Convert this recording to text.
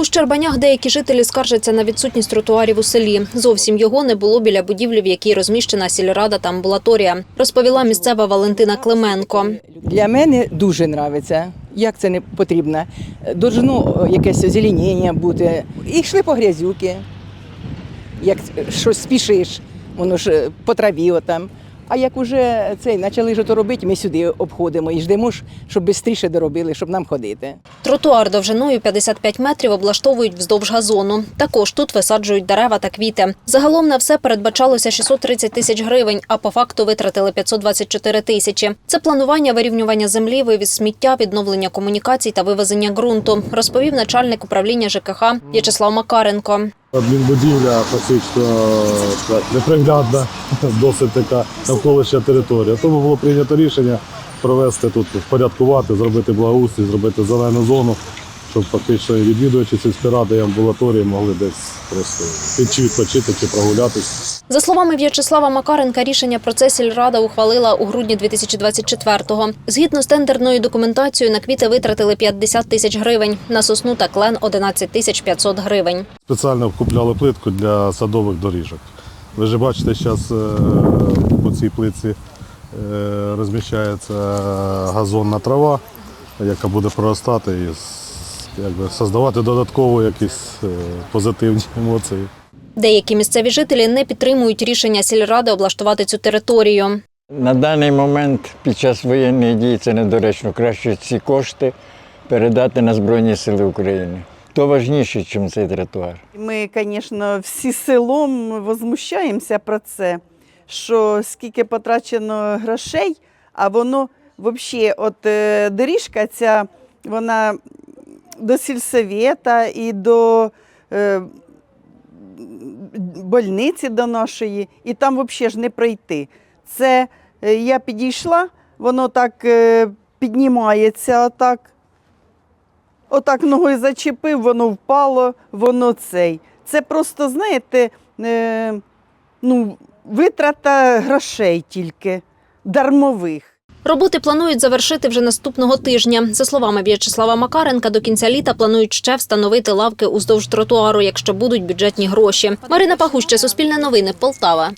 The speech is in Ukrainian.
У Щербанях деякі жителі скаржаться на відсутність тротуарів у селі. Зовсім його не було біля будівлі, в якій розміщена сільрада та амбулаторія, розповіла місцева Валентина Клименко. Для мене дуже подобається. Як це не потрібно? Должно якесь озеленіння бути. І йшли по грязюки. Як щось спішиш, воно ж по траві отам. А як уже цей почали ж то робити, ми сюди обходимо і ждемо, щоб швидше доробили, щоб нам ходити. Тротуар довжиною 55 метрів облаштовують вздовж газону. Також тут висаджують дерева та квіти. Загалом на все передбачалося 630 тисяч гривень, а по факту витратили 524 тисячі. Це планування вирівнювання землі, вивіз сміття, відновлення комунікацій та вивезення ґрунту, розповів начальник управління ЖКХ В'ячеслав Макаренко. Адмінбудівля фактично так, неприглядна, досить така навколишня територія. Тому було прийнято рішення провести тут, впорядкувати, зробити благоустрій, зробити зелену зону, щоб фактично відвідувачі сільської ради і амбулаторії могли десь просто чи відпочити, чи прогулятись. За словами В'ячеслава Макаренка, рішення про це сільрада ухвалила у грудні 2024-го. Згідно з тендерною документацією, на квіти витратили 50 тисяч гривень, на сосну та клен 11 тисяч 500 гривень. Спеціально купляли плитку для садових доріжок. Ви ж бачите, зараз по цій плитці е, розміщається газонна трава, яка буде проростати і якби, создавати додатково якісь е, позитивні емоції. Деякі місцеві жителі не підтримують рішення сільради облаштувати цю територію. На даний момент під час воєнних дій це недоречно. Краще ці кошти передати на Збройні Сили України. То важніше, ніж цей тротуар. Ми, звісно, всі селом возмущаємося про це, що скільки потрачено грошей, а воно взагалі, от е, доріжка ця, вона до сільсовета і до е, больниці до нашої, і там взагалі ж не пройти. Це е, я підійшла, воно так е, піднімається отак. Отак ногою зачепив, воно впало, воно цей. Це просто, знаєте, е, ну, витрата грошей тільки, дармових. Роботи планують завершити вже наступного тижня. За словами В'ячеслава Макаренка, до кінця літа планують ще встановити лавки уздовж тротуару, якщо будуть бюджетні гроші. Марина Пахуща, Суспільне новини, Полтава.